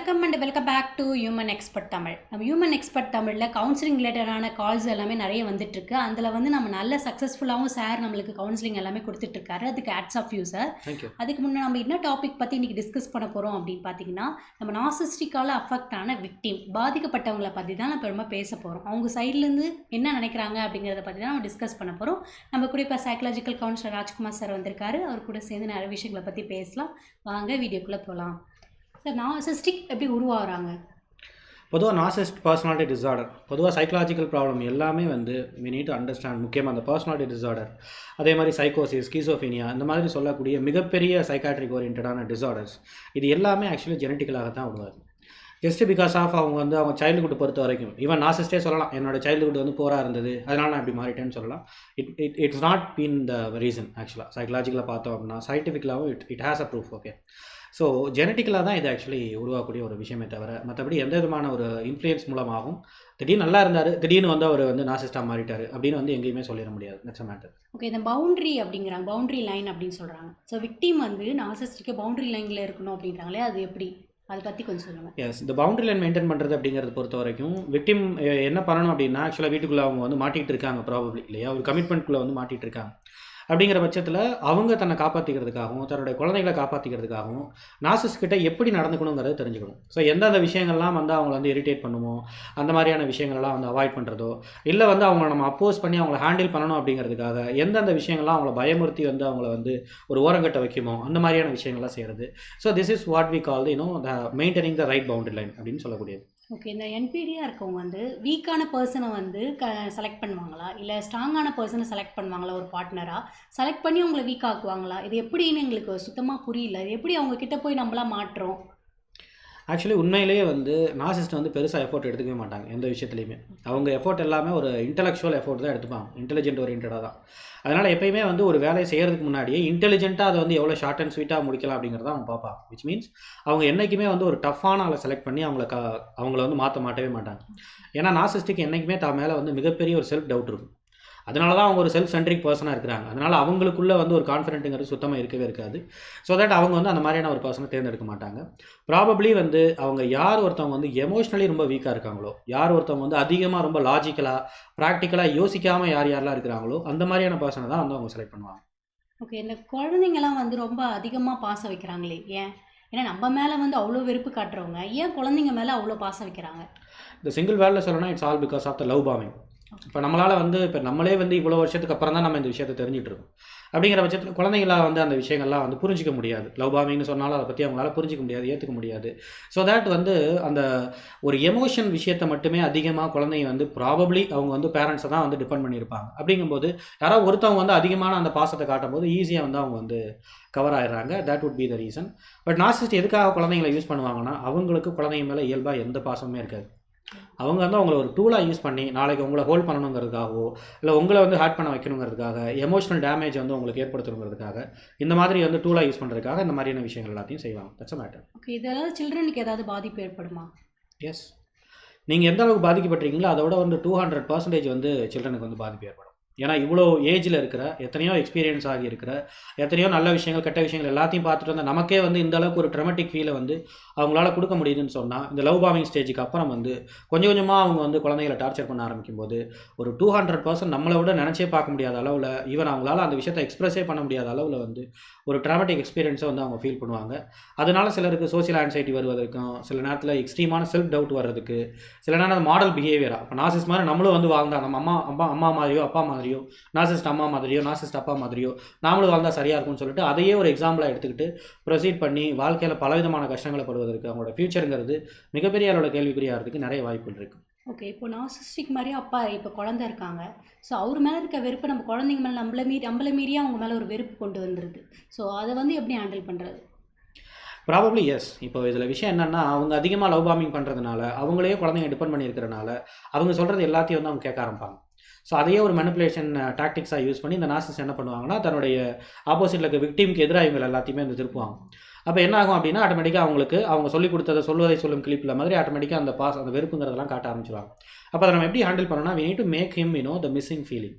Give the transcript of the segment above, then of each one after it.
வணக்கம் and welcome back to human expert Tamil நம்ம human expert தமிழில் கவுன்சிலிங் ரிலேட்டடான கால்ஸ் எல்லாமே நிறைய வந்துட்டுருக்கு. அதில் வந்து நம்ம நல்ல சக்ஸஸ்ஃபுல்லாகவும் சார் நம்மளுக்கு கவுன்சிலிங் எல்லாமே கொடுத்துட்ருக்காரு அதுக்கு ஆட்ஸ் ஆஃப் யூ சார் அதுக்கு முன்னே நம்ம என்ன டாபிக் பற்றி இன்றைக்கி டிஸ்கஸ் பண்ண போகிறோம் அப்படின்னு பார்த்தீங்கன்னா நம்ம நாசிஸ்டிக்கால் அஃபெக்ட் ஆன விக்டிம் பாதிக்கப்பட்டவங்களை பற்றி தான் நம்ம ரொம்ப பேச போகிறோம் அவங்க சைட்லேருந்து என்ன நினைக்கிறாங்க அப்படிங்கிறத பற்றி தான் நம்ம டிஸ்கஸ் பண்ண போகிறோம் நம்ம கூட இப்போ சைக்காலஜிக்கல் கவுன்சிலர் ராஜ்குமார் சார் வந்திருக்காரு. அவர் கூட சேர்ந்து நிறைய விஷயங்களை பற்றி பேசலாம். வாங்க வீடியோக்குள்ளே போகலாம் சார் நார்சிஸ்டிக் எப்படி உருவாகிறாங்க? பொதுவாக நார்சிஸ்ட் பர்சனாலிட்டி டிஸார்டர் பொதுவாக சைக்கலாஜிக்கல் ப்ராப்ளம் எல்லாமே வந்து வி நீட் அண்டர்ஸ்டாண்ட் முக்கியமாக அந்த பர்சனாலிட்டி டிஸார்டர் அதே மாதிரி சைக்கோசிஸ் ஸ்கீசோஃபீனியா இந்த மாதிரி சொல்லக்கூடிய மிகப்பெரிய சைக்காட்ரிக் ஓரியன்டான டிஸார்டர்ஸ் இது எல்லாமே ஆக்சுவலி ஜெனட்டிக்கலாக தான் உருவாது ஜஸ்ட் பிகாஸ் ஆஃப் அவங்க வந்து அவங்க சைல்டுஹுட் பொறுத்த வரைக்கும் ஈவன் நாசிஸ்டே சொல்லலாம் என்னோட சைல்டுஹுட் வந்து போராக இருந்தது அதனால் நான் இப்படி மாறிட்டேன்னு சொல்லலாம். It it it's not been the reason ஆக்சுவலாக சைக்கலாஜிக்கலாக பார்த்தோம் அப்படின்னா சயின்டிஃபிக்கலாகவும் it it has a proof okay so ஜெனட்டிக்கலாக தான் இது ஆக்சுவலி உருவாக்கக்கூடிய ஒரு விஷயமே தவிர மற்றபடி எந்த விதமான ஒரு இன்ஃப்ளூயன்ஸ் மூலமாகவும் திடீர்னு நல்லா இருந்தார் திடீர்னு வந்து அவர் வந்து நாசிஸ்டாக மாறிட்டார் அப்படின்னு வந்து எங்கேயுமே சொல்லிட முடியாது. தட்ஸ் மேட்டர் ஓகே இந்த பவுண்ட்ரி அப்படிங்கிறாங்க பவுண்ட்ரி லைன் அப்படின்னு சொல்கிறாங்க ஸோ விக்டிம் வந்து நாசிஸ்டிக்கு பவுண்ட்ரி லைனில் இருக்கணும் அப்படின்றாங்களே அது எப்படி? அதை பற்றி கொஞ்சம் சொல்லுங்கள் எஸ் இந்த பவுண்டரி லைன் மெயின்டைன் பண்ணுறது அப்படிங்கிறத பொறுத்த வரைக்கும் விக்டிம் என்ன பண்ணணும் அப்படின்னா ஆக்சுவலாக வீட்டுக்குள்ளே அவங்க வந்து மாட்டிகிட்டு இருக்காங்க ப்ராபப்ளி இல்லையா? ஒரு கமிட்மெண்ட்குள்ளே வந்து மாட்டிகிட்டு இருக்காங்க. அப்படிங்கிற பட்சத்தில் அவங்க தன்னை காப்பாற்றிக்கிறதுக்காகவும் தன்னுடைய குழந்தைகளை காப்பாற்றிக்கிறதுக்காகவும் நாசஸ் கிட்ட எப்படி நடந்துக்கணுங்கிறத தெரிஞ்சுக்கணும். ஸோ எந்தெந்த விஷயங்கள்லாம் வந்து அவங்கள வந்து இரிட்டேட் பண்ணுமோ அந்த மாதிரியான விஷயங்கள்லாம் வந்து அவாய்ட் பண்ணுறதோ இல்லை வந்து அவங்கள நம்ம அப்போஸ் பண்ணி அவங்கள ஹேண்டில் பண்ணணும் அப்படிங்கிறதுக்காக எந்தெந்த விஷயங்கள்லாம் அவங்கள பயமுறுத்தி வந்து அவங்கள வந்து ஒரு ஓரங்கட்ட வைக்குமோ அந்த மாதிரியான விஷயங்கள்லாம் செய்கிறது so this is what we call you know the maintaining the right boundary line அப்படின்னு சொல்லக்கூடியது. ஓகே இந்த என்பிடியாக இருக்கவங்க வந்து வீக்கான பர்சனை வந்து க செலக்ட் பண்ணுவாங்களா? இல்லை ஸ்ட்ராங்கான பர்சனை செலக்ட் பண்ணுவாங்களா ஒரு பார்ட்னராக செலக்ட் பண்ணி உங்களை வீக் ஆக்குவாங்களா? இது எப்படின்னு எங்களுக்கு சுத்தமாக புரியல. இது எப்படி அவங்க கிட்ட போய் நம்மளாம் மாட்டுறோம் ஆக்சுவலி உண்மையிலேயே வந்து நாசிஸ்ட் வந்து பெருசாக எஃபோர்ட் எடுத்துக்கவே மாட்டாங்க எந்த விஷயத்துலையுமே. அவங்க எஃபோர்ட் எல்லாமே ஒரு இன்டெலெக்சுவல் எஃபோர்ட் தான் எடுத்துப்பாங்க இன்டெலிஜென்ட் ஓரியன்டாக தான். அதனால் எப்பயுமே வந்து ஒரு வேலையை செய்கிறதுக்கு முன்னாடியே இன்டெலிஜென்ட்டாக அதை வந்து எவ்வளோ ஷார்ட் அண்ட் ஸ்வீட்டாக முடிக்கலாம் அப்படிங்கிறத அவங்க பார்ப்பான் விச் மீன்ஸ் அவங்க என்றைக்குமே வந்து ஒரு டஃப்பான ஆளை செலக்ட் பண்ணி அவங்கள க அவங்கள வந்து மாற்ற மாட்டவே மாட்டாங்க. ஏன்னா நாசிஸ்டிக் என்றைக்குமே தான் மேலே வந்து மிகப்பெரிய ஒரு செல்ஃப் டவுட் இருக்கும். அதனால தான் அவங்க ஒரு செல்ஃப் சென்ட்ரிக் பர்சனாக இருக்கிறாங்க. அதனால் அவங்களுக்குள்ள வந்து ஒரு கான்ஃபிடென்ட்டுங்கிறது சுத்தமாக இருக்கவே இருக்காது. ஸோ தட் அவங்க வந்து அந்த மாதிரியான ஒரு பர்சனை தேர்ந்தெடுக்க மாட்டாங்க. ப்ராபப்ளி வந்து அவங்க யார் ஒருத்தவங்க வந்து எமோஷ்னலி ரொம்ப வீக்காக இருக்காங்களோ யார் ஒருத்தவங்க வந்து அதிகமாக ரொம்ப லாஜிக்கலாக ப்ராக்டிக்கலாக யோசிக்காமல் யார் யாரெல்லாம் இருக்கிறாங்களோ அந்த மாதிரியான பர்சனை தான் வந்து அவங்க செலக்ட் பண்ணுவாங்க. ஓகே இந்த குழந்தைங்கலாம் வந்து ரொம்ப அதிகமாக பாசம் வைக்கிறாங்களே ஏன்? ஏன்னா நம்ம மேலே வந்து அவ்வளோ வெறுப்பு காட்டுறவங்க ஏன் குழந்தைங்க மேலே அவ்வளோ பாசம் வைக்கிறாங்க? இந்த சிங்கிள் வேர்டில் சொல்லணும்னா it's all because of the love பாமிங் இப்போ நம்மளால் வந்து இப்போ நம்மளே வந்து இவ்வளோ வருஷத்துக்கு அப்புறம் தான் நம்ம இந்த விஷயத்தை தெரிஞ்சுட்டு இருக்கோம் அப்படிங்கிற பட்சத்தில் குழந்தைங்களாம் வந்து அந்த விஷயங்கள்லாம் வந்து புரிஞ்சிக்க முடியாது. லவ் பாமிங்னு சொன்னாலும் அதை பற்றி அவங்களால புரிஞ்சிக்க முடியாது ஏற்றுக்க முடியாது. ஸோ தட் வந்து அந்த ஒரு எமோஷன் விஷயத்தை மட்டுமே அதிகமாக குழந்தைங்க வந்து ப்ராபப்ளி அவங்க வந்து பேரண்ட்ஸை தான் வந்து டிபெண்ட் பண்ணியிருப்பாங்க. அப்படிங்கும்போது யாராவது ஒருத்தவங்க வந்து அதிகமான அந்த பாசத்தை காட்டும் போது ஈஸியாக வந்து அவங்க வந்து கவர் ஆயிடுறாங்க. That would be the reason but narcissist எதுக்காக குழந்தைங்களை யூஸ் பண்ணுவாங்கன்னா அவங்களுக்கு குழந்தைங்க மேலே இயல்பாக எந்த பாசமுமே இருக்காது. அவங்க வந்து அவங்கள ஒரு டூலாக யூஸ் பண்ணி நாளைக்கு உங்களை ஹோல்ட் பண்ணணுங்கிறதுக்காகவோ இல்லை உங்களை வந்து ஹேர்ட் பண்ண வைக்கணுங்கிறதுக்காக எமோஷனல் டேமேஜ் வந்து உங்களுக்கு ஏற்படுத்தணுங்கிறதுக்காக இந்த மாதிரி வந்து டூலாக யூஸ் பண்ணுறதுக்காக இந்த மாதிரியான விஷயங்கள் எல்லாத்தையும் செய்வாங்க. தட்ஸ் மேட்டர் ஓகே இதெல்லாம் சில்ட்ரனுக்கு ஏதாவது பாதிப்பு ஏற்படுமா? எஸ் நீங்கள் எந்த அளவுக்கு பாதிக்கப்பட்டிருக்கீங்களோ அதோட வந்து டூ ஹண்ட்ரட் பர்சன்டேஜ் வந்து சில்ட்ரனுக்கு வந்து பாதிப்பு ஏற்படும். ஏன்னா இவ்வளோ ஏஜில் இருக்கிற எத்தனையோ எக்ஸ்பீரியன்ஸ் ஆகி இருக்கிற எத்தனையோ நல்ல விஷயங்கள் கெட்ட விஷயங்கள் எல்லாத்தையும் பார்த்துட்டு வந்த நமக்கே வந்து இந்த அளவுக்கு ஒரு ட்ரமெட்டிக் ஃபீலை வந்து அவங்களால கொடுக்க முடியுதுன்னு சொன்னால் இந்த லவ் பாமிங் ஸ்டேஜுக்கு அப்புறம் வந்து கொஞ்சம் கொஞ்சமாக அவங்க வந்து குழந்தைகளை டார்ச்சர் பண்ண ஆரம்பிக்கும் போது ஒரு டூ ஹண்ட்ரட் பர்சன்ட் நம்மளை விட நினச்சே பார்க்க முடியாத அளவில் ஈவன் அவங்களால அந்த விஷயத்தை எக்ஸ்பிரஸே பண்ண முடியாத அளவில் வந்து ஒரு ட்ராமட்டிக் எக்ஸ்பீரியன்ஸை வந்து அவங்க ஃபீல் பண்ணுவாங்க. அதனால சிலருக்கு சோசியல் ஆன்சைட்டி வருவதற்கும் சில நேரத்தில் எக்ஸ்ட்ரீமான செல்ஃப் டவுட் வர்றதுக்கு சில நேரம் மாடல் பிஹேவியராக இப்போ நாசிஸ் மாதிரி நம்மளும் வந்து வாழ்ந்தா நம்ம அம்மா அம்மா அம்மா மாதிரியோ அப்பா மாதிரியோ நாசிஸ்ட் அம்மா மாதிரியோ நாசிஸ்ட் அப்பா மாதிரியோ நாமளும் வாழ்ந்தால் சரியாக இருக்கும்னு சொல்லிட்டு அதையே ஒரு எக்ஸாம்பிளாக எடுத்துக்கிட்டு ப்ரொசீட் பண்ணி வாழ்க்கையில் பலவிதமான கஷ்டங்களை படுவதற்கு அவங்களோட ஃபியூச்சருங்கிறது மிகப்பெரிய அளவில் கேள்விக்குறியாகிறதுக்கு நிறைய வாய்ப்புகள் இருக்குது ஓகே இப்போ நாசிஸ்டிக் மாதிரி அப்பா இப்போ குழந்தை இருக்காங்க. ஸோ அவர் மேலே இருக்க வெறுப்பு நம்ம குழந்தைங்க மேலே நம்மள மீறி நம்மள மீறியே அவங்க மேலே ஒரு வெறுப்பு கொண்டு வந்துடுது ஸோ அதை வந்து எப்படி ஹேண்டில் பண்ணுறது ப்ராபப்ளி எஸ் இப்போ இதில் விஷயம் என்னென்னா அவங்க அதிகமாக லவ் பாமிங் பண்ணுறதுனால அவங்களே குழந்தைங்க டிபெண்ட் பண்ணியிருக்கிறனால அவங்க சொல்கிறது எல்லாத்தையும் வந்து அவங்க கேட்க ஆரம்பிப்பாங்க. ஸோ அதையே ஒரு மெனிப்புலேஷன் டாக்டிக்ஸாக யூஸ் பண்ணி இந்த நாசிஸ் என்ன பண்ணுவாங்கன்னா தன்னுடைய ஆப்போசிட்டில் இருக்க விக்டீமுக்கு எதிராக இவங்க எல்லாத்தையுமே வந்து திருப்புவாங்க. அப்போ என்ன ஆகும் அப்படின்னா ஆட்டோமேட்டிக்காக அவங்களுக்கு அவங்க சொல்லிக் கொடுத்ததை சொல்வதை சொல்லும் கிளிப்பில் மாதிரி ஆட்டோமேட்டிக்காக அந்த பாஸ் அந்த வெறுப்புங்கிறதெல்லாம் காட்ட ஆரம்பிச்சிருவாங்க. அப்போ அதை நம்ம எப்படி ஹேண்டில் பண்ணோம்னா we need to make him you know the missing feeling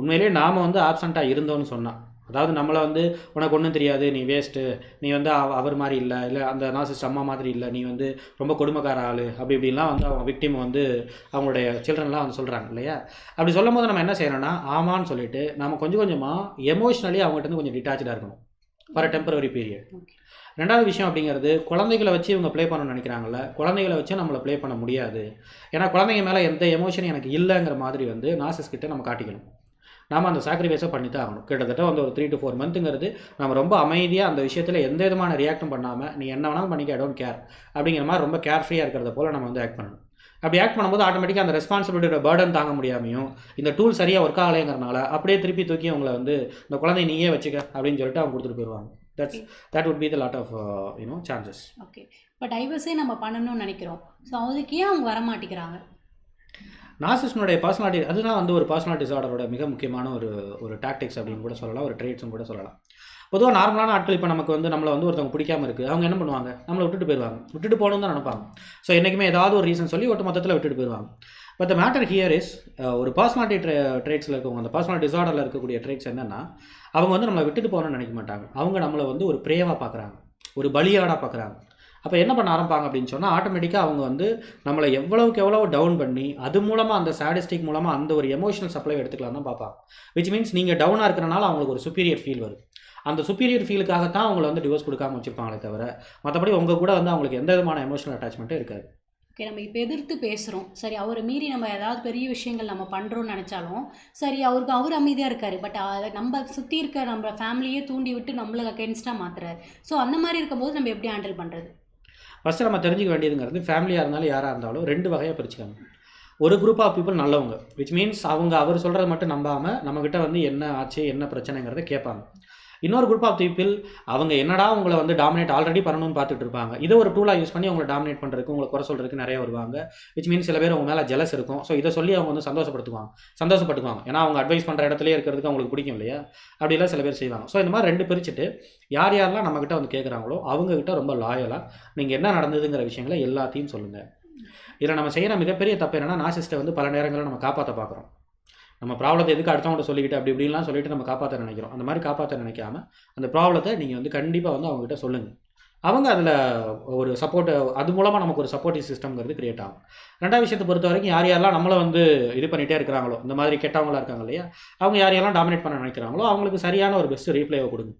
உண்மையிலேயே நாம் வந்து ஆப்சண்ட்டாக இருந்தோம்னு சொன்னால் அதாவது நம்மளை வந்து உனக்கு ஒன்றும் தெரியாது நீ வேஸ்ட்டு நீ வந்து அவ- அவர் மாதிரி இல்லை. இல்லை அந்த நாசிஸ்ட் அம்மா மாதிரி இல்லை. நீ வந்து ரொம்ப கொடுமைக்கார ஆள். அப்படி இப்படின்லாம் வந்து அவங்க விக்டிம் வந்து அவங்களுடைய சில்ட்ரன்லாம் வந்து சொல்கிறாங்க இல்லையா? அப்படி சொல்லும் போது நம்ம என்ன செய்யணும்னா ஆமான்னு சொல்லிட்டு நம்ம கொஞ்சம் கொஞ்சமாக எமோஷ்னலி அவங்ககிட்ட கொஞ்சம் டிட்டாச்சாக இருக்கணும். For a temporary period. ரெண்டாவது விஷயம் அப்படிங்கிறது குழந்தைகளை வச்சு இவங்க ப்ளே பண்ணணும்னு நினைக்கிறாங்கல்ல குழந்தைகளை வச்சு நம்மளை ப்ளே பண்ண முடியாது. ஏன்னா குழந்தைங்க மேலே எந்த எமோஷன் எனக்கு இல்லைங்கிற மாதிரி வந்து நாசஸ் கிட்ட நம்ம காட்டிக்கணும். நாம அந்த சாக்ரிஃபைஸை பண்ணி தான் ஆகணும். கிட்டத்தட்ட வந்து ஒரு த்ரீ டு ஃபோர் மந்த்துங்கிறது நம்ம ரொம்ப அமைதியாக அந்த விஷயத்தில் எந்த விதமான ரியாக்டும் பண்ணாமல் நீ என்ன வேணாலும் பண்ணிக்க ஐ டோன்ட் கேர் அப்படிங்கிற மாதிரி ரொம்ப கேர்ஃப்ரீயாக இருக்கிறத போல் நம்ம வந்து ஆக்ட் பண்ணணும். அப்படி ஆக்ட் பண்ணும்போது ஆட்டோமேட்டிக்காக அந்த ரெஸ்பான்சிபிலிட்டியோட பேர்டன் தாங்க முடியாமையும் இந்த டூல் சரியாக ஒர்க் ஆகலைங்கிறனால அப்படியே திருப்பி தூக்கி அவங்கள வந்து இந்த குழந்தைய நீயே வச்சுக்க அப்படின்னு சொல்லிட்டு அவங்க கொடுத்துட்டு போயிடுவாங்க. That's that the lot of uh, you know chances. Okay இப்போ டைவர்ஸே நம்ம பண்ணணும்னு நினைக்கிறோம். ஸோ அதுக்கு ஏன் அவங்க வர மாட்டேங்கிறாங்க நாசிஸ்னுடைய பர்சனாலிட்டி அதுதான் வந்து ஒரு பர்சனாலிட்டி டிசார்டரோட மிக முக்கியமான ஒரு ஒரு டாக்டிக்ஸ் அப்படின்னு கூட சொல்லலாம் ஒரு ட்ரேட்ஸும் கூட சொல்லலாம். பொதுவாக நார்மலான ஆட்கள் இப்போ நமக்கு வந்து நம்மளை வந்து ஒருத்தவங்க பிடிக்காம இருக்குது அவங்க என்ன பண்ணுவாங்க? நம்மளை விட்டுட்டு போயிடுவாங்க. விட்டுட்டு போகணும்னு தான் நினைப்பாங்க. ஸோ என்றைக்குமே ஏதாவது ஒரு ரீசன் சொல்லி ஒட்டு மொத்தத்தில் விட்டுட்டு போயிடுவாங்க. But the matter here is ஒரு பர்சனாலிட்டி ட்ரே ட்ரேட்ஸில் இருக்கவங்க அந்த பர்சனாலிட்டி டிசார்டரில் இருக்கக்கூடிய ட்ரேட்ஸ் என்னென்னா அவங்க வந்து நம்மளை விட்டுட்டு போகணும்னு நினைக்க மாட்டாங்க. அவங்க நம்மளை வந்து ஒரு பிரேவாக பார்க்குறாங்க ஒரு பலியாடாக பார்க்குறாங்க அப்போ என்ன பண்ண ஆரம்பிப்பாங்க அப்படின்னு சொன்னால் ஆட்டோமேட்டிக்காக அவங்க வந்து நம்மளை எவ்வளவுக்கு எவ்வளோ டவுன் பண்ணி அது மூலமாக அந்த சாடிஸ்டிக் மூலமாக அந்த ஒரு எமோஷனல் சப்ளை எடுத்துக்கலாம் தான் பார்ப்பாங்க. விச் மீன்ஸ் நீங்கள் டவுனாக இருக்கிறனால அவங்களுக்கு ஒரு சுப்பீரியர் ஃபீல் வருது. அந்த சுப்பீரியர் ஃபீலுக்காகத்தான் அவங்கள வந்து டிவோர்ஸ் கொடுக்காம வச்சுருப்பாங்களே தவிர மற்றபடி உங்கள் கூட வந்து அவங்களுக்கு எந்த விதமான எமோஷனல் அட்டாச்மெண்ட்டும் இருக்காது. ஓகே நம்ம இப்போ எதிர்த்து பேசுகிறோம் சரி அவரை மீறி நம்ம ஏதாவது பெரிய விஷயங்கள் நம்ம பண்ணுறோம்னு நினச்சாலும் சரி அவருக்கு அவர் அமைதியாக இருக்கார். பட் அதை நம்ம சுற்றி இருக்க நம்ம ஃபேமிலியே தூண்டி விட்டு நம்மளை அகேன்ஸ்டாக மாற்றுறாரு ஸோ அந்த மாதிரி இருக்கும்போது நம்ம எப்படி ஹேண்டில் பண்ணுறது ஃபஸ்ட்டு நம்ம தெரிஞ்சுக்க வேண்டியதுங்கிறது ஃபேமிலியாக இருந்தாலும் யாராக இருந்தாலும் ரெண்டு வகையாக பிரிச்சுக்காங்க ஒரு குரூப் ஆஃப் பீப்புள் நல்லவங்க விச் மீன்ஸ் அவங்க அவர் சொல்கிறத மட்டும் நம்பாமல் நம்மக்கிட்ட வந்து என்ன ஆச்சு என்ன பிரச்சனைங்கிறத கேட்பாங்க. இன்னொரு குரூப் ஆஃப் பீப்பிள் அவங்க என்னடா உங்களை வந்து டாமினேட் ஆல்ரெடி பண்ணணும்னு பார்த்துட்டு இருப்பாங்க. இதை ஒரு டூலாக யூஸ் பண்ணி உங்களை டாமினேட் பண்ணுறதுக்கு உங்களை குறை சொல்கிறதுக்கு நிறைய வருவாங்க. விச் மீன்ஸ் சில பேர் உங்கள் மேலே ஜெலஸ் இருக்கும். ஸோ இதை சொல்லி அவங்க வந்து சந்தோஷப்படுத்துவாங்க. சந்தோஷப்படுத்துவாங்க. ஏன்னா அவங்க அட்வைஸ் பண்ணுற இடத்துலயே இருக்கிறதுக்கு அவங்களுக்கு பிடிக்கும் இல்லையா? அப்படிலாம் சில பேர் செய்வாங்க. ஸோ இந்த மாதிரி ரெண்டு பிரிச்சுட்டு யார் யாரெல்லாம் நம்மக்கிட்ட வந்து கேட்குறாங்களோ அவங்கக்கிட்ட ரொம்ப லாயலாக நீங்கள் என்ன நடந்ததுங்கிற விஷயங்களை எல்லாத்தையும் சொல்லுங்கள் இதில் நம்ம செய்கிற மிகப்பெரிய தப்பு என்னன்னா நாசிஸ்ட்டை வந்து பல நேரங்களில் நம்ம காப்பாற்ற பார்க்குறோம் நம்ம ப்ராப்ளத்தை எதுக்கு அடுத்தவங்கள்ட்ட சொல்லிக்கிட்டு அப்படி இப்படின்லாம் சொல்லிட்டு நம்ம காப்பாற்ற நினைக்கிறோம். அந்த மாதிரி காப்பாற்ற நினைக்காம அந்த ப்ராப்ளத்தை நீங்கள் வந்து கண்டிப்பாக வந்து அவங்ககிட்ட சொல்லுங்கள் அவங்க அதில் ஒரு சப்போர்ட் அது மூலமாக நமக்கு ஒரு சப்போர்ட்டிவ் சிஸ்டம்ங்கிறது கிரியேட் ஆகும். ரெண்டாவது விஷயத்தை பொறுத்த வரைக்கும் யார் யாரெல்லாம் நம்மளை வந்து இது பண்ணிகிட்டே இருக்கிறாங்களோ இந்த மாதிரி கெட்டவங்களா இருக்காங்க இல்லையா அவங்க யார் யாரெல்லாம் டாமினேட் பண்ண நினைக்கிறாங்களோ அவங்களுக்கு சரியான ஒரு பெஸ்ட் ரீப்ளேவை கொடுங்க.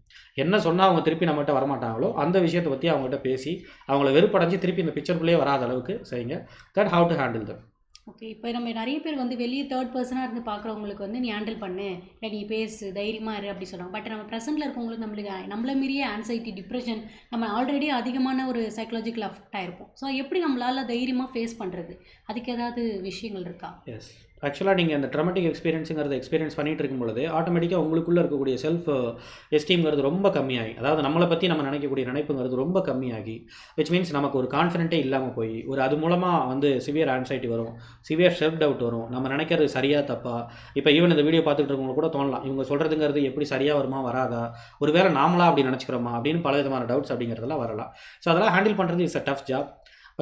என்ன சொன்னால் அவங்க திருப்பி நம்மகிட்ட வரமாட்டாங்களோ அந்த விஷயத்தை பற்றி அவங்ககிட்ட பேசி அவங்கள வெறுப்படைஞ்சு திருப்பி இந்த பிக்சருக்குள்ளேயே வராத அளவுக்கு செய்யுங்க. That how to handle them okay இப்போ நம்ம நிறைய பேர் வந்து வெளியே தேர்ட் பர்சனாக இருந்து பார்க்குறவங்களுக்கு வந்து நீ ஹேண்டில் பண்ணு. இல்லை நீ பேசு தைரியமாக இரு அப்படி சொல்கிறாங்க பட் நம்ம ப்ரெசென்ட்டில் இருக்கவங்களுக்கு நம்மளுக்கு நம்மள மீறிய ஆன்சைட்டி டிப்ரெஷன் நம்ம ஆல்ரெடி அதிகமான ஒரு சைக்கலாஜிக்கல் அஃபெக்ட் ஆகிருப்போம் ஸோ எப்படி நம்மளால் தைரியமாக ஃபேஸ் பண்ணுறது அதுக்கு ஏதாவது விஷயங்கள் இருக்கா? எஸ் ஆக்சுவலாக நீங்கள் அந்த ட்ரமெட்டிக் எக்ஸ்பீரியன்ஸுங்கிறத எக்ஸ்பீரியன்ஸ் பண்ணிட்டு இருக்கும் பொழுது ஆட்டோமேட்டிக்காக உங்களுக்குள்ளே இருக்கக்கூடிய செல்ஃப் எஸ்டீம்ங்கிறது uh, ரொம்ப கம்மியாகி அதாவது நம்மளை பற்றி நம்ம நினைக்கக்கூடிய நினைப்புங்கிறது ரொம்ப கம்மியாகி விச் மீன்ஸ் நமக்கு ஒரு கான்ஃபிடென்ட்டே இல்லாமல் போய் ஒரு அது மூலமாக வந்து சிவியர் ஆன்சைட்டி வரும் சிவியர் செல்ஃப் டவுட் வரும் நம்ம நினைக்கிறது சரியாக தப்பா? இப்போ ஈவன் இந்த வீடியோ பார்த்துட்டு இருக்கவங்க கூட தோணலாம் இவங்க சொல்கிறதுங்கிறது எப்படி சரியாக வருமா வராதா? ஒரு வேளை நாமளாக அப்படி நினச்சிக்கிறோமா? அப்படின்னு பல விதமான டவுட்ஸ் அப்படிங்கிறதெல்லாம் வரலாம். ஸோ அதெல்லாம் ஹேண்டில் பண்ணுறது is a tough job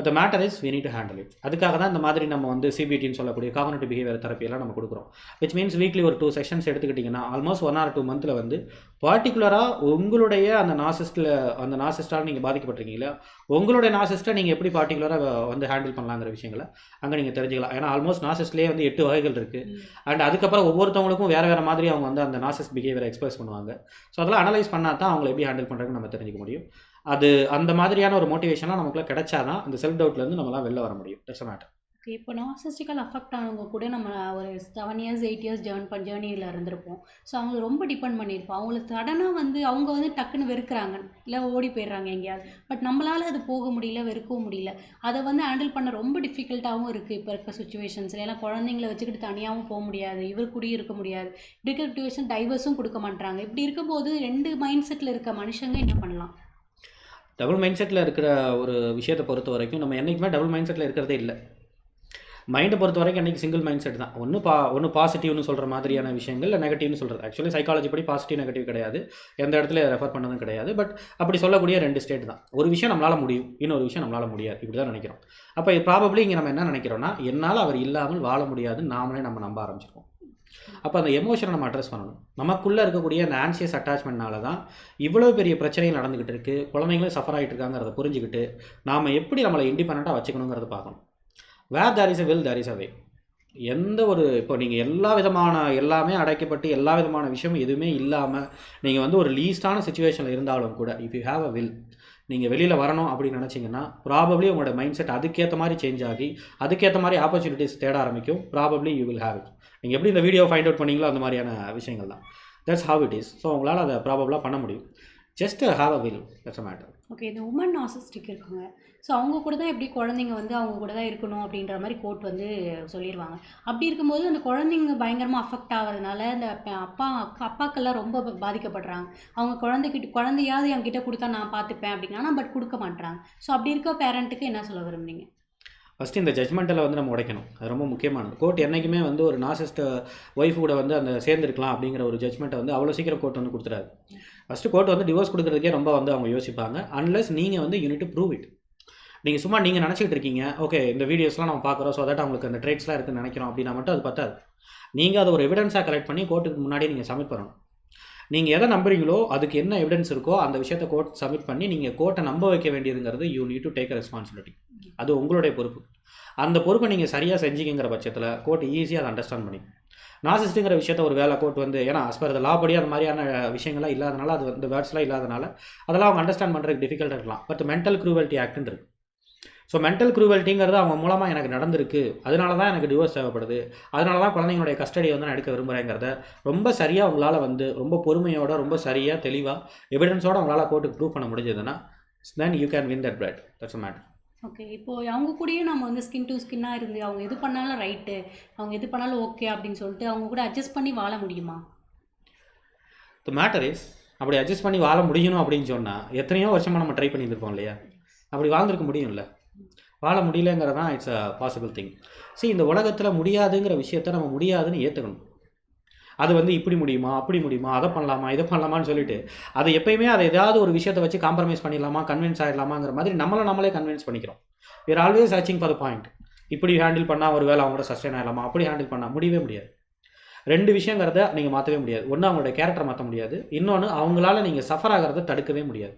but the matter is we need to handle it அதுக்காக தான் இந்த மாதிரி நம்ம வந்து சிபிடின்னு சொல்லக்கூடிய காகனட்டிவ் பிஹேவியர் தெரப்பியெல்லாம் நம்ம கொடுக்குறோம். விச் மீன்ஸ் வீக்லி ஒரு டூ செஷன்ஸ் எடுத்துக்கிட்டிங்கன்னா ஆல்மோஸ்ட் ஒன் ஆர் டூ மந்தில் வந்து பர்டிகுலராக உங்களுடைய அந்த நாசிஸ்டில் அந்த நாசிஸ்டால் நீங்கள் பாதிக்கப்பட்டிருக்கீங்களா உங்களுடைய நாசிஸ்ட்டை நீங்கள் எப்படி பர்டிகுலராக வந்து ஹேண்டில் பண்ணலாங்கிற விஷயங்களை அங்கே நீங்கள் தெரிஞ்சுக்கலாம். ஏன்னா ஆல்மோஸ்ட் நாசிஸ்ட்லேயே வந்து எட்டு வகைகள் இருக்குது அண்ட் அதுக்கப்புறம் ஒவ்வொருத்தவங்களுக்கும் வேறு வேறு மாதிரி அவங்க வந்து அந்த நாசிஸ் பிஹேவியரை எக்ஸ்பிரஸ் பண்ணுவாங்க. ஸோ அதெல்லாம் அனலைஸ் பண்ணால் தான் அவங்களை எப்படி ஹேண்டில் பண்ணுறதுன்னு நம்ம தெரிஞ்சுக்க முடியும். அது அந்த மாதிரியான ஒரு மோட்டிவேஷனாக நமக்குள்ள கிடைச்சாதான் அந்த செல்ஃப் டவுட்லேருந்து நம்மளாம் வெளில வர முடியும். டஸ் மேட்டர் ஓகே இப்போ நார்சிஸ்டிக்கல் அஃபெக்ட் ஆனவங்க கூட நம்ம ஒரு seven years eight years journey பண் ஜேர்னியில் இருந்திருப்போம். ஸோ அவங்க ரொம்ப டிபெண்ட் பண்ணியிருப்போம். அவங்களுக்கு சடனாக வந்து அவங்க வந்து டக்குன்னு வெறுக்கிறாங்க. இல்லை ஓடி போயிடுறாங்க எங்கேயாவது. பட் நம்மளால் அது போக முடியல வெறுக்கவும் முடியல. அதை வந்து ஹேண்டில் பண்ண ரொம்ப டிஃபிகல்ட்டாகவும் இருக்குது இப்போ இருக்க சுச்சுவேஷன்ஸில் ஏன்னா குழந்தைங்கள வச்சுக்கிட்டு தனியாகவும் போக முடியாது. இவர் கூடயும் இருக்க முடியாது. இருக்கிற டிவேஷன் சுச்சுவேஷன் டைவர்ஸும் கொடுக்க மாட்டாங்க இப்படி இருக்கும்போது ரெண்டு மைண்ட் செட்டில் இருக்க மனுஷங்க என்ன பண்ணலாம்? டபுள் மைண்ட் செட்டில் இருக்கிற ஒரு விஷயத்தை பொறுத்த வரைக்கும் நம்ம என்றைக்குமே டபுள் மைண்ட் செட்டில் இருக்கிறதே இல்லை. மைண்டை பொறுத்த வரைக்கும் என்றைக்கு சிங்கிள் மைண்ட் செட் தான். ஒன்று பா ஒன்று பாசிட்டிவ்னு சொல்கிற மாதிரியான விஷயங்கள் இல்லை நெகட்டிவ்னு சொல்கிறது ஆக்சுவலி சைக்காலஜி படி பாசிட்டிவ் நெகட்டிவ் கிடையாது. எந்த இடத்துல ரெஃபர் பண்ணதும் கிடையாது. பட் அப்படி சொல்லக்கூடிய ரெண்டு ஸ்டேட் தான். ஒரு விஷயம் நம்மளால் முடியும். இன்னொரு விஷயம் நம்மளால் முடியாது. இப்படி தான் நினைக்கிறோம். அப்போ ப்ராபப்ளி இங்கே நம்ம என்ன நினைக்கிறோம்னா என்னால் அவர் இல்லாமல் வாழ முடியாதுன்னு நாமளே நம்ம நம்ப ஆரம்பிச்சிருக்கோம் அப்போ அந்த எமோஷனை நம்ம அட்ரஸ் பண்ணணும். நமக்குள்ளே இருக்கக்கூடிய அந்த ஆன்சியஸ் அட்டாச்மெண்ட்னால தான் இவ்வளோ பெரிய பிரச்சனைகள் நடந்துக்கிட்டு இருக்குது குழந்தைங்களும் சஃபர் ஆகிட்டு இருக்காங்கிறத புரிஞ்சுக்கிட்டு நாம் எப்படி நம்மளை இண்டிபெண்ட்டாக வச்சுக்கணுங்கிறத பார்க்கணும். Where there is a will there is a way எந்த ஒரு இப்போ நீங்கள் எல்லா விதமான எல்லாமே அடைக்கப்பட்டு எல்லா விதமான விஷயமும் எதுவுமே இல்லாமல் நீங்கள் வந்து ஒரு லீஸ்டான சுச்சுவேஷனில் இருந்தாலும் கூட if you have a will நீங்கள் வெளியில் வரணும் அப்படின்னு நினச்சிங்கன்னா ப்ராபப்ளி உங்களோட மைண்ட் செட் அதுக்கேற்ற மாதிரி சேஞ்ச் ஆகி அதுக்கேற்ற மாதிரி ஆப்பர்ச்சுனிட்டிஸ் தேட ஆரம்பிக்கும். Probably you will have it நீங்கள் எப்படி இந்த வீடியோ ஃபைண்ட் அவுட் பண்ணீங்களோ அந்த மாதிரியான விஷயங்கள் தான். That's how it is so உங்களால் அதை ப்ராபப்ளாக பண்ண முடியும். Just have a will that's a matter okay இந்த உமன் நாசிஸ்டிக் இருக்காங்க. ஸோ அவங்க கூட தான் எப்படி குழந்தைங்க வந்து அவங்க கூட தான் இருக்கணும் அப்படின்ற மாதிரி கோட் வந்து சொல்லிடுவாங்க அப்படி இருக்கும்போது அந்த குழந்தைங்க பயங்கரமாக அஃபெக்ட் ஆகிறதுனால இந்த அப்பா அக்கா அப்பாக்கெல்லாம் ரொம்ப பாதிக்கப்படுறாங்க. அவங்க குழந்தைக்கிட்ட குழந்தையாவது என்கிட்ட கொடுத்தா நான் பார்த்துப்பேன் அப்படின்னா பட் கொடுக்க மாட்றாங்க. ஸோ அப்படி இருக்க பேரண்ட்டுக்கு என்ன சொல்ல விரும்புறீங்க? ஃபஸ்ட்டு இந்த ஜட்மெண்ட்டில் வந்து நம்ம உடைக்கணும். அது ரொம்ப முக்கியமானது. கோர்ட் என்றைக்குமே வந்து ஒரு நாசிஸ்ட் ஒய்ஃப் கூட வந்து அந்த சேர்ந்துருக்கலாம் அப்படிங்கிற ஒரு ஜட்மெண்ட்டை வந்து அவ்வளோ சீக்கிரம் கோர்ட் வந்து கொடுத்துறாரு ஃபஸ்ட்டு கோர்ட் வந்து டிவோர்ஸ் கொடுக்குறதுக்கே ரொம்ப வந்து அவங்க யோசிப்பாங்க. அன்லெஸ் நீங்கள் வந்து யூனிட் ப்ரூவ் இட் நீங்கள் சும்மா நீங்கள் நினச்சிட்டு இருக்கீங்க ஓகே இந்த வீடியோஸ்லாம் நம்ம பார்க்குறோம் ஸோ தட் அவங்களுக்கு அந்த ட்ரேட்ஸ்லாம் இருக்குன்னு நினைக்கிறோம் அப்படின்னா மட்டும் அது பத்தாது. நீங்கள் அதை ஒரு எவிடன்ஸாக கலெக்ட் பண்ணி கோர்ட்டுக்கு முன்னாடி நீங்கள் சப்மிட் பண்ணணும். நீங்கள் எதை நம்புறீங்களோ அதுக்கு என்ன எவிடன்ஸ் இருக்கோ அந்த விஷயத்தை கோர்ட் சப்மிட் பண்ணி நீங்கள் கோர்ட்டை நம்ப வைக்க வேண்டியதுங்கிறது you need to take responsibility அது உங்களுடைய பொறுப்பு. அந்த பொறுப்பை நீங்கள் சரியாக செஞ்சிக்கிங்கிற பட்சத்தில் கோர்ட் ஈஸியாக அதை அண்டர்ஸ்டாண்ட் பண்ணிக்கும். நாசிஸ்ட்டுங்கிற விஷயத்த ஒரு வேலை கோர்ட் வந்து ஏன்னா as per the அந்த மாதிரியான விஷயங்கள்லாம் இல்லாதனால அது வந்து வேர்ட்ஸ்லாம் இல்லாதனால அதெல்லாம் அவங்க அண்டர்ஸ்டாண்ட் பண்ணுறதுக்கு டிஃபிகல்ட்டாக இருக்கலாம். பட் மென்டல் க்ரூவல்ட்டி ஆக்ட்னு இருக்கு. ஸோ மென்டல் க்ரூவல்ட்டிங்கிறது அவங்க மூலமாக எனக்கு நடந்திருக்கு. அதனால தான் எனக்கு டிவோர்ஸ் தேவைப்படுது. அதனால தான் குழந்தைங்களுடைய கஸ்டடியை வந்து நான் எடுக்க விரும்புகிறேங்கிறத ரொம்ப சரியாக உங்களால் வந்து ரொம்ப பொறுமையோட ரொம்ப சரியாக தெளிவாக எவிடன்ஸோடு உங்களால் கோர்ட்டுக்கு ப்ரூவ் பண்ண முடிஞ்சதுன்னா then you can win that bread that's a matter okay இப்போ அவங்க கூடயே நம்ம வந்து ஸ்கின் டு ஸ்கின்னாக இருந்து அவங்க எது பண்ணாலும் ரைட்டு அவங்க எது பண்ணாலும் ஓகே அப்படின்னு சொல்லிட்டு அவங்க கூட அட்ஜஸ்ட் பண்ணி வாழ முடியுமா? த மேட்டர் இஸ் அப்படி அட்ஜஸ்ட் பண்ணி வாழ முடியணும் அப்படின்னு சொன்னால் எத்தனையோ வருஷமாக நம்ம ட்ரை பண்ணியிருப்போம் இல்லையா? அப்படி வாழ்ந்துருக்க முடியும்ல. வாழ முடியலங்கிறதான் இட்ஸ் அ பாசிபிள் திங் சரி இந்த உலகத்தில் முடியாதுங்கிற விஷயத்த நம்ம முடியாதுன்னு ஏற்றுக்கணும் அது வந்து இப்படி முடியுமா அப்படி முடியுமா அதை பண்ணலாமா இதை பண்ணலாமான்னு சொல்லிட்டு அதை எப்பயுமே அதை ஏதாவது ஒரு விஷயத்தை வச்சு காம்ப்ரமைஸ் பண்ணிடலாமா கன்வின்ஸ் ஆகிடலாமாங்கிற மாதிரி நம்மளை நம்மளே கன்வின்ஸ் பண்ணிக்கிறோம். Where always searching for the point இப்படி ஹேண்டில் பண்ணால் ஒரு வேலை அவங்களோட சஸ்டெயின் ஆகலாமா அப்படி ஹேண்டில் பண்ணால் முடியவே முடியாது. ரெண்டு விஷயங்கிறத நீங்கள் மாற்றவே முடியாது. ஒன்று அவங்களோட கேரக்டர் மாற்ற முடியாது. இன்னொன்று அவங்களால நீங்கள் சஃபர் ஆகிறத தடுக்கவே முடியாது.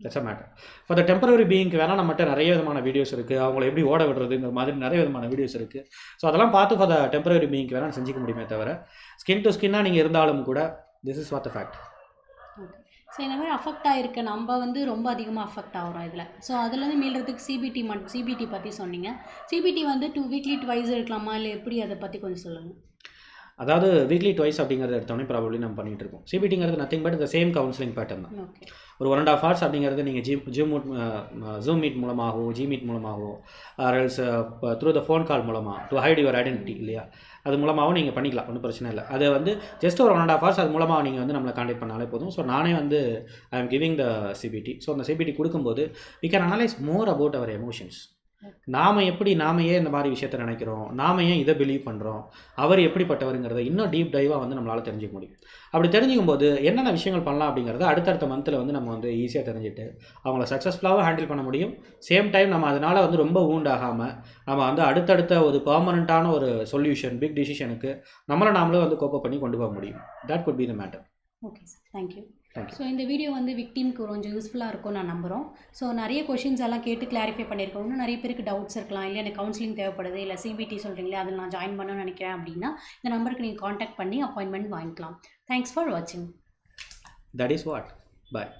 That's a matter for the temporary பீயிங்க்கு வேணால் நம்மகிட்ட நிறைய விதமான வீடியோஸ் இருக்குது அவங்கள எப்படி ஓட விடுறதுங்கிற மாதிரி நிறைய விதமான வீடியோஸ் இருக்குது ஸோ அதெல்லாம் பார்த்து ஃபார் த டெம்பரரி பீயிங்க்கு வேணால் செஞ்சுக்க முடியுமே தவிர ஸ்கின் டு ஸ்கின்னாக நீங்கள் இருந்தாலும் கூட this is what the fact okay so இந்த மாதிரி அஃபெக்ட் ஆகிருக்க நம்ம வந்து ரொம்ப அதிகமாக அஃபெக்ட் ஆகிறோம் இதில். ஸோ அதுலேருந்து மீளறதுக்கு சிபிடி மட் சிபிடி பற்றி சொன்னீங்க. சிபிடி வந்து டூ வீக்லி ட்வைஸ் இருக்கலாமா. இல்லை எப்படி அதை பற்றி கொஞ்சம் சொல்லுங்கள் அதாவது வீக்லி ட்வைஸ் அப்படிங்கிறத எடுத்தோடனே ப்ராபப்ளி நம்ம பண்ணிட்டு இருக்கோம் சிபிடிங்கிறது nothing but the same counselling pattern தான். ஒரு ஒன் அண்ட் ஆஃப் ஹவர்ஸ் அப்படிங்கிறது நீங்கள் ஜி ஜூம் ஜூம் மீட் மூலமாகவோ ஜி மீட் மூலமாகவோ or else through the phone call மூலமாக டு ஹைட் யுவர் ஐடென்டிட்டி இல்லையா? அது மூலமாகவும் நீங்கள் பண்ணிக்கலாம் ஒன்றும் பிரச்சனை இல்லை. அது வந்து ஜஸ்ட் ஒரு ஒன் அண்ட் ஆஃப் ஹவர்ஸ் அது மூலமாக நீங்கள் வந்து நம்மளை காண்டாக்ட் பண்ணாலே போதும். ஸோ நானே வந்து I am giving the CBT so அந்த சிபிடி கொடுக்கும்போது we can analyse more about our emotions நாம் எப்படி நாம ஏன் இந்த மாதிரி விஷயத்த நினைக்கிறோம்? நாம ஏன் இதை பிலீவ் பண்ணுறோம் அவர் எப்படிப்பட்டவருங்கிறத இன்னும் டீப் டைவாக வந்து நம்மளால் தெரிஞ்சுக்க முடியும். அப்படி தெரிஞ்சுக்கும் போது என்னென்ன விஷயங்கள் பண்ணலாம் அப்படிங்கிறத அடுத்தடுத்த மந்தில் வந்து நம்ம வந்து ஈஸியாக தெரிஞ்சுட்டு அவங்கள சக்ஸஸ்ஃபுல்லாகவும் ஹேண்டில் பண்ண முடியும். சேம் டைம் நம்ம அதனால் வந்து ரொம்ப ஊண்டாகாமல் நம்ம வந்து அடுத்தடுத்த ஒரு பர்மனண்ட்டான ஒரு சொல்யூஷன் பிக் டிசிஷனுக்கு நம்மளை நாமளே வந்து கோப்பப் பண்ணி கொண்டு போக முடியும். That could be the matter okay sir thank you so இந்த வீடியோ வந்து விக்டீம்க்கு கொஞ்சம் யூஸ்ஃபுல்லாக இருக்கும் நான் நம்புகிறோம் ஸோ நிறைய கொஷின்ஸ் எல்லாம் கேட்டு கிளாரிஃபை பண்ணியிருக்கோம். இன்னும் நிறைய பேருக்கு டவுட்ஸ் இருக்கலாம். இல்லை எனக்கு கவுன்சிலிங் தேவைப்படுது. இல்லை சிபிடி சொல்கிறீங்களே அதில் நான் ஜாயின் பண்ணணும்னு நினைக்கிறேன் அப்படின்னா இந்த நம்பருக்கு நீங்கள் காண்டாக்ட் பண்ணி அப்பாயின்மெண்ட் வாங்கிக்கலாம். தேங்க்ஸ் ஃபார் வாட்சிங் தட் இஸ் வாட் பாய்